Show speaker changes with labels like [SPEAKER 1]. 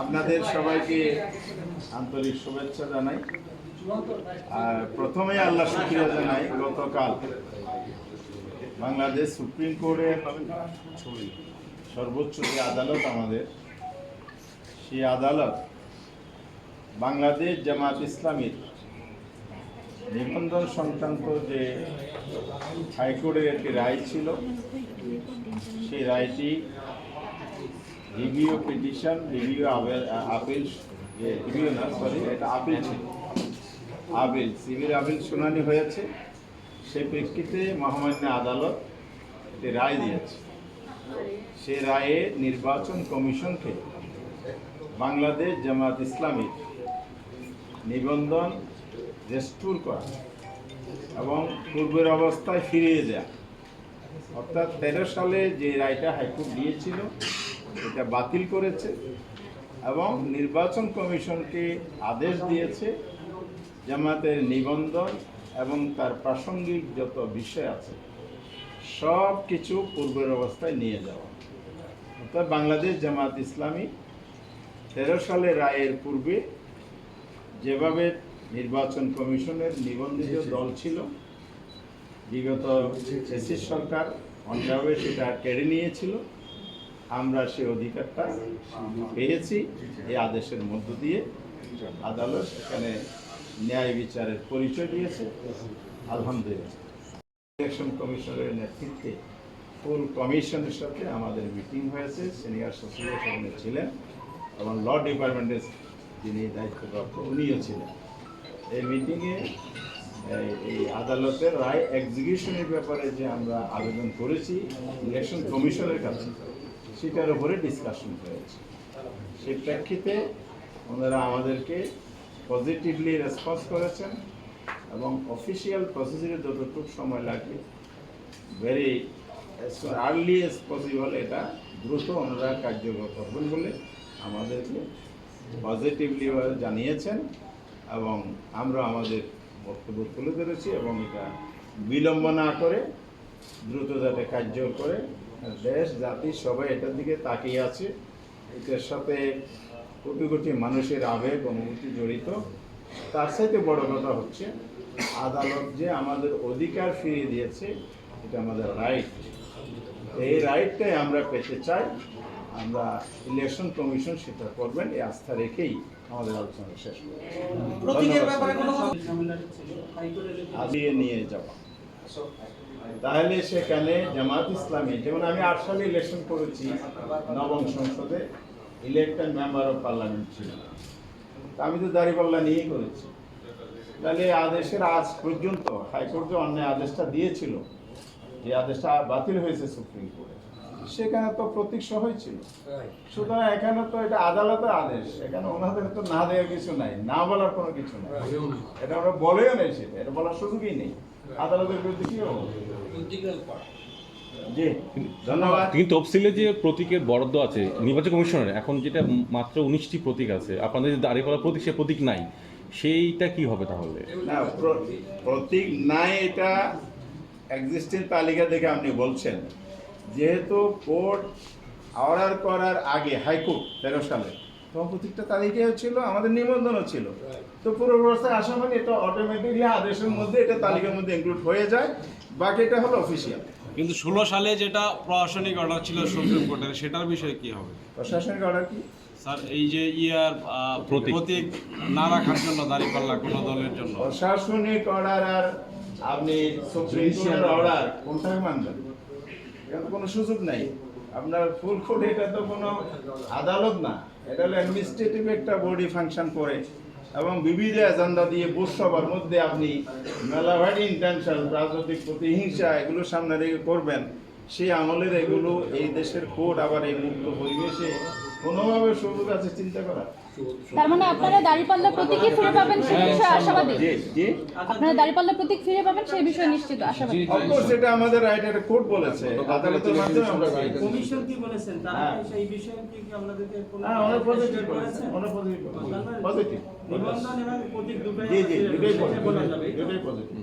[SPEAKER 1] আপনাদের সবাইকে আন্তরিক শুভেচ্ছা জানাই। আর প্রথমে আল্লাহ শুক্রিয়া জানাই গতকাল বাংলাদেশ সুপ্রিম কোর্টের সর্বোচ্চ যে আদালত আমাদের, সেই আদালত বাংলাদেশ জামাত ইসলামীর নিবন্ধন সংক্রান্ত যে হাইকোর্টের একটি রায় ছিল, সেই রায়টি review petition review appeal review না সরি এটা আপিল ছিল। আপিল সিভিল আপিল শুনানি হয়েছে। সেই প্রেক্ষিতে মহামান্য আদালত একটি রায় দিয়েছে। সে রায়ে নির্বাচন কমিশনকে বাংলাদেশ জামাত ইসলামী নিবন্ধন রেস্টোর করা এবং পূর্বের অবস্থায় ফিরিয়ে দেয়া। অর্থাৎ তেরো সালে যে রায়টা হাইকোর্ট দিয়েছিল এটা বাতিল করেছে এবং নির্বাচন কমিশনকে আদেশ দিয়েছে জামাতের নিবন্ধন এবং তার প্রাসঙ্গিক যত বিষয় আছে সব কিছু পূর্বের অবস্থায় নিয়ে যাওয়া। অর্থাৎ বাংলাদেশ জামাত ইসলামী তেরো সালে রায়ের পূর্বে যেভাবে নির্বাচন কমিশনের নিবন্ধিত দল ছিল বিগত এসির সরকার অন্যভাবে সেটা কেড়ে নিয়েছিল। আমরা সে অধিকারটা পেয়েছি, এই আদেশের মধ্য দিয়ে আদালত এখানে ন্যায় বিচারের পরিচয় দিয়েছে। আলহামদুলিল্লাহ। ইলেকশন কমিশনের নেতৃত্বে ফুল কমিশনের সাথে আমাদের মিটিং হয়েছে। সিনিয়র সচিব সেখানে ছিলেন এবং ল ডিপার্টমেন্টের যিনি দায়িত্বপ্রাপ্ত, উনিও ছিলেন। এই মিটিংয়ে এই আদালতের রায় এক্সিকিউশনের ব্যাপারে যে আমরা আবেদন করেছি ইলেকশন কমিশনের কাছে সেটার উপরে ডিসকাশন হয়েছে। সেই প্রেক্ষিতে ওনারা আমাদেরকে পজিটিভলি রেসপন্স করেছেন এবং অফিসিয়াল প্রসিজারে যতটুকু সময় লাগে ভেরি আর্লি এস পসিবল এটা দ্রুত ওনারা কার্যকর করবেন বলে আমাদেরকে পজিটিভলি জানিয়েছেন এবং আমরা আমাদের বক্তব্য তুলে ধরেছি এবং এটা বিলম্ব না করে দ্রুত যাতে কার্যকর করে দেশ জাতি সবাই এটার দিকে তাকিয়ে আছে। এটার সাথে কোটি কোটি মানুষের আবেগ অনুভূতি জড়িত। তার সাথে বড় কথা হচ্ছে আদালত যে আমাদের অধিকার ফিরিয়ে দিয়েছে এটা আমাদের রাইট এই রাইটটাই আমরা পেতে চাই। আমরা ইলেকশন কমিশন সেটা করবেন এই আস্থা রেখেই আমাদের আলোচনা শেষ করব। নিয়ে যাওয়া। তাহলে সেখানে জামাত ইসলামী, যেমন আমি আট সালে ইলেকশন করেছি নবম সংসদে ইলেকটেড মেম্বার অফ পার্লামেন্ট ছিল। আমি তো দাঁড়িপাল্লা নিয়েই করেছি। তাহলে আদেশের আজ পর্যন্ত হাইকোর্ট যে অন্যায় আদেশটা দিয়েছিল, যে আদেশটা বাতিল হয়েছে সুপ্রিম কোর্টে। সেখানে তো প্রতীক সহই ছিল। সুতরাং এখানে তো এটা আদালতের আদেশ। এখানে ওনাদের তো না দেওয়ার কিছু নাই না বলার কোনো কিছু নাই। এটা ওরা বলেও নেই সেটা এটা বলার সুযোগই নেই। আদালতের বিরুদ্ধে কি জি ধন্যবাদ।
[SPEAKER 2] কিন্তু তফসিলে যে প্রতীকের বরাদ্দ আছে নির্বাচন কমিশনের এখন যেটা মাত্র উনিশটি প্রতীক আছে আপনাদের যে দাঁড়িয়ে প্রতীক সে প্রতীক নাই। সেইটা কি হবে তাহলে?
[SPEAKER 1] না প্রতীক নাই এটা এক্সিস্টিং তালিকা দেখে আপনি বলছেন। যেহেতু কোর্ট অর্ডার করার আগে হাইকোর্ট তেরো সালে তখন প্রতীকটা তালিকাও ছিল আমাদের নিবন্ধনও ছিল। তো পুরো ব্যবস্থায় আসা মানে এটা অটোমেটিকলি আদেশের মধ্যে এটা তালিকার মধ্যে ইনক্লুড হয়ে যায়। বাকি এটা হলো অফিসিয়াল
[SPEAKER 3] কিন্তু ষোলো সালে যেটা প্রশাসনিক অর্ডার ছিল সুপ্রিম কোর্টের সেটার বিষয়ে কি হবে?
[SPEAKER 1] প্রশাসনিক অর্ডার কি?
[SPEAKER 3] স্যার এই যে ইয়ার
[SPEAKER 2] প্রতীক।
[SPEAKER 3] না রাখার জন্য দাঁড়িপাল্লা কোনো দলের জন্য?
[SPEAKER 1] প্রশাসনিক অর্ডার আর আপনি সুপ্রিম কোর্টের অর্ডার কোনটাকে মানবেন? এটা তো কোনো সুযোগ নাই। আপনার ফুল কোর্ট এটা তো কোনো আদালত না। এটা হলো অ্যাডমিনিস্ট্রেটিভ একটা বডি ফাংশন করে এবং বিবিধ এজেন্ডা দিয়ে বুথ মধ্যে আপনি মেলাভাইড ইন্টেনশন রাজনৈতিক প্রতিহিংসা এগুলো সামনে রেখে করবেন। সেই আমলের এগুলো এই দেশের কোর্ট আবার এই মুক্ত পরিবেশে কোনোভাবে সুযোগ আছে চিন্তা করা।
[SPEAKER 4] তার মানে আপনারা দাঁড়িপাল্লা প্রতীকই ফিরে পাবেন সেই বিষয়ে আশাবাদী?
[SPEAKER 1] জি জি।
[SPEAKER 4] আপনারা দাঁড়িপাল্লা প্রতীক ফিরে পাবেন সেই বিষয়ে নিশ্চিত আশাবাদী।
[SPEAKER 1] অফকোর্স এটা আমাদের রাইট কোর্ট বলেছে। আদালতের মাধ্যমে আমরা
[SPEAKER 5] কমিশন কি বলেছেন? তারা
[SPEAKER 1] হ্যাঁ।
[SPEAKER 5] সেই বিষয়ে কি কি আপনাদেরকে কোনো
[SPEAKER 1] হ্যাঁ অনেক পজিটিভ
[SPEAKER 5] appreciate
[SPEAKER 1] অনেক পজিটিভ পজিটিভ
[SPEAKER 5] নিবন্ধন এবং প্রতীক দুটোই
[SPEAKER 1] জি জি দুটোই পজিটিভ দুটোই পজিটিভ।